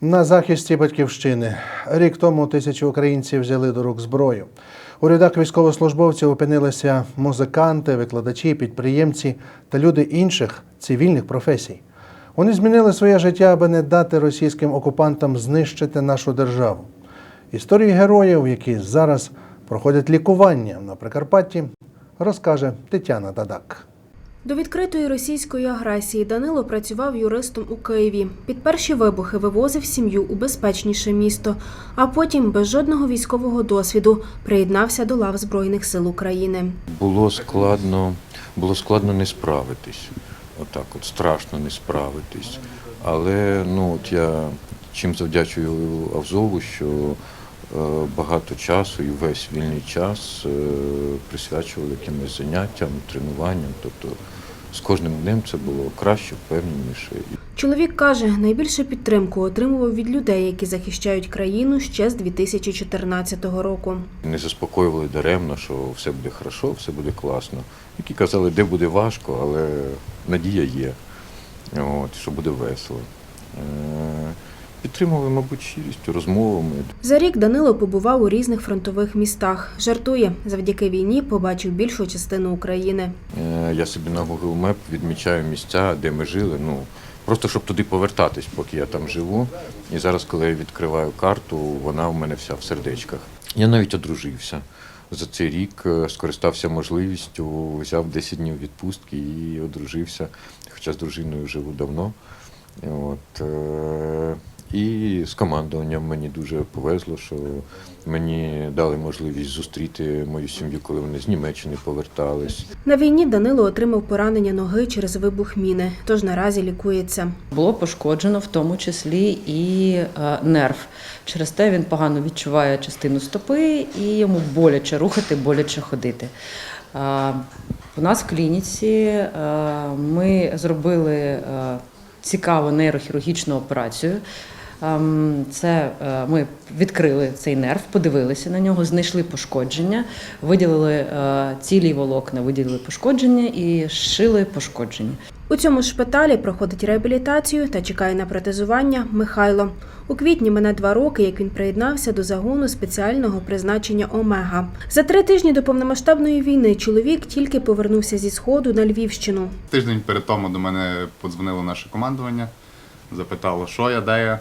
На захисті батьківщини рік тому тисячі українців взяли до рук зброю. У рядах військовослужбовців опинилися музиканти, викладачі, підприємці та люди інших цивільних професій. Вони змінили своє життя, аби не дати російським окупантам знищити нашу державу. Історії героїв, які зараз проходять лікування на Прикарпатті, розкаже Тетяна Дадак. До відкритої російської агресії Данило працював юристом у Києві. Під перші вибухи вивозив сім'ю у безпечніше місто, а потім без жодного військового досвіду приєднався до лав Збройних сил України. Було складно, було складно не справитись. Отак, от страшно не справитись. Але ну от я чим завдячую Авзову, що багато часу і весь вільний час е, присвячували якимось заняттям, тренуванням. Тобто з кожним днем це було краще, впевненіше. Чоловік каже, найбільше підтримку отримував від людей, які захищають країну ще з 2014 року. Не заспокоювали даремно, що все буде хорошо, все буде класно. Які казали, де буде важко, але надія є, от, що буде весело. Підтримували, мабуть, щирістю, розмовами. За рік Данило побував у різних фронтових містах. Жартує, завдяки війні побачив більшу частину України. Е, Я собі на Google Map відмічаю місця, де ми жили. Ну, просто щоб туди повертатись, поки я там живу. І зараз, коли я відкриваю карту, вона в мене вся в сердечках. Я навіть одружився. За цей рік е, скористався можливістю, взяв 10 днів відпустки і одружився, хоча з дружиною живу давно. От, е, і з командуванням мені дуже повезло, що мені дали можливість зустріти мою сім'ю, коли вони з Німеччини повертались. На війні Данило отримав поранення ноги через вибух міни, тож наразі лікується. Було пошкоджено в тому числі і е, нерв. Через те він погано відчуває частину стопи і йому боляче рухати, боляче ходити. Е, У нас в клініці е, ми зробили е, цікаву нейрохірургічну операцію. Ем, Це е, ми відкрили цей нерв, подивилися на нього, знайшли пошкодження, виділили е, цілі волокна, виділили пошкодження і зшили пошкодження. У цьому ж шпиталі проходить реабілітацію та чекає на протезування Михайло. У квітні мене два роки, як він приєднався до загону спеціального призначення Омега. За три тижні до повномасштабної війни чоловік тільки повернувся зі сходу на Львівщину. Тиждень перед тому до мене подзвонило наше командування, запитало, що я, де я,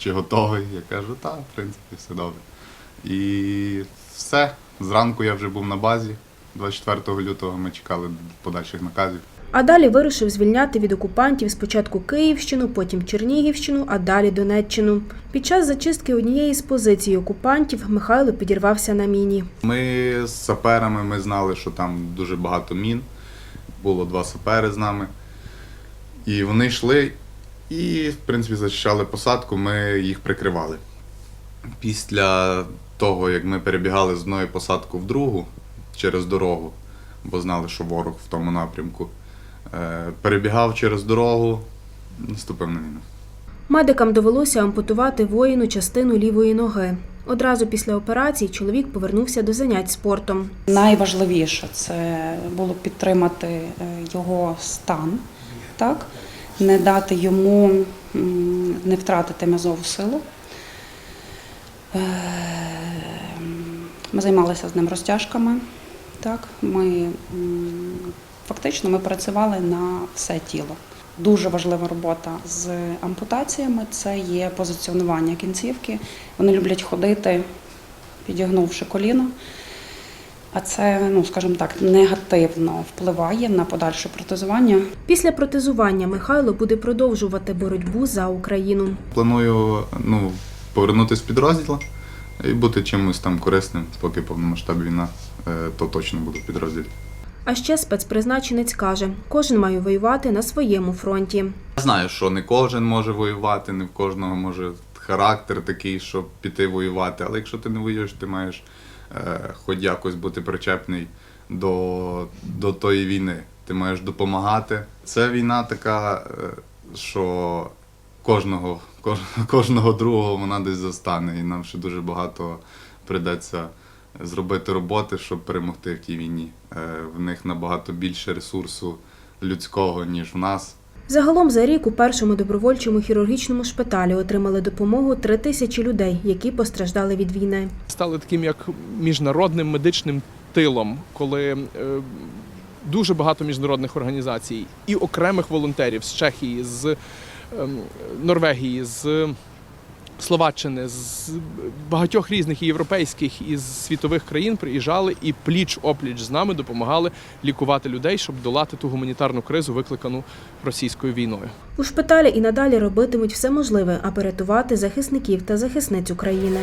чи готовий. Я кажу, так, в принципі, все добре. І все. Зранку я вже був на базі. 24 лютого ми чекали подальших наказів. А далі вирушив звільняти від окупантів спочатку Київщину, потім Чернігівщину, а далі Донеччину. Під час зачистки однієї з позицій окупантів Михайло підірвався на міні. Ми з саперами ми знали, що там дуже багато мін. Було два сапери з нами. І вони йшли і, в принципі, зачищали посадку, ми їх прикривали. Після того, як ми перебігали з одної посадки в другу через дорогу, бо знали, що ворог в тому напрямку, е, перебігав через дорогу, наступив на міну. Медикам довелося ампутувати воїну частину лівої ноги. Одразу після операції чоловік повернувся до занять спортом. Найважливіше це було підтримати е, його стан, так? Не дати йому не втратити м'язову силу. Е, Ми займалися з ним розтяжками. Так? Ми, фактично ми працювали на все тіло. Дуже важлива робота з ампутаціями це є позиціонування кінцівки. Вони люблять ходити, підігнувши коліно. А це, ну скажімо так, негативно впливає на подальше протезування. Після протезування Михайло буде продовжувати боротьбу за Україну. Планую ну, повернутися в підрозділ і бути чимось там корисним, поки повномасштаб війна, е, то точно буду в підрозділі. А ще спецпризначенець каже, кожен має воювати на своєму фронті. Я знаю, що не кожен може воювати, не в кожного може характер такий, щоб піти воювати. Але якщо ти не воюєш, ти маєш хоч якось бути причепний до, до тої війни. Ти маєш допомагати. Це війна така, е, що кожного, кож, кожного другого вона десь застане. І нам ще дуже багато прийдеться зробити роботи, щоб перемогти в тій війні. Е, в них набагато більше ресурсу людського, ніж в нас. Загалом за рік у першому добровольчому хірургічному шпиталі отримали допомогу три тисячі людей, які постраждали від війни. стали таким як міжнародним медичним тилом, коли е, дуже багато міжнародних організацій і окремих волонтерів з Чехії, з ем, Норвегії, з Словаччини, з багатьох різних європейських і світових країн приїжджали і пліч опліч з нами допомагали лікувати людей, щоб долати ту гуманітарну кризу, викликану російською війною. У шпиталі і надалі робитимуть все можливе, аби рятувати захисників та захисниць України.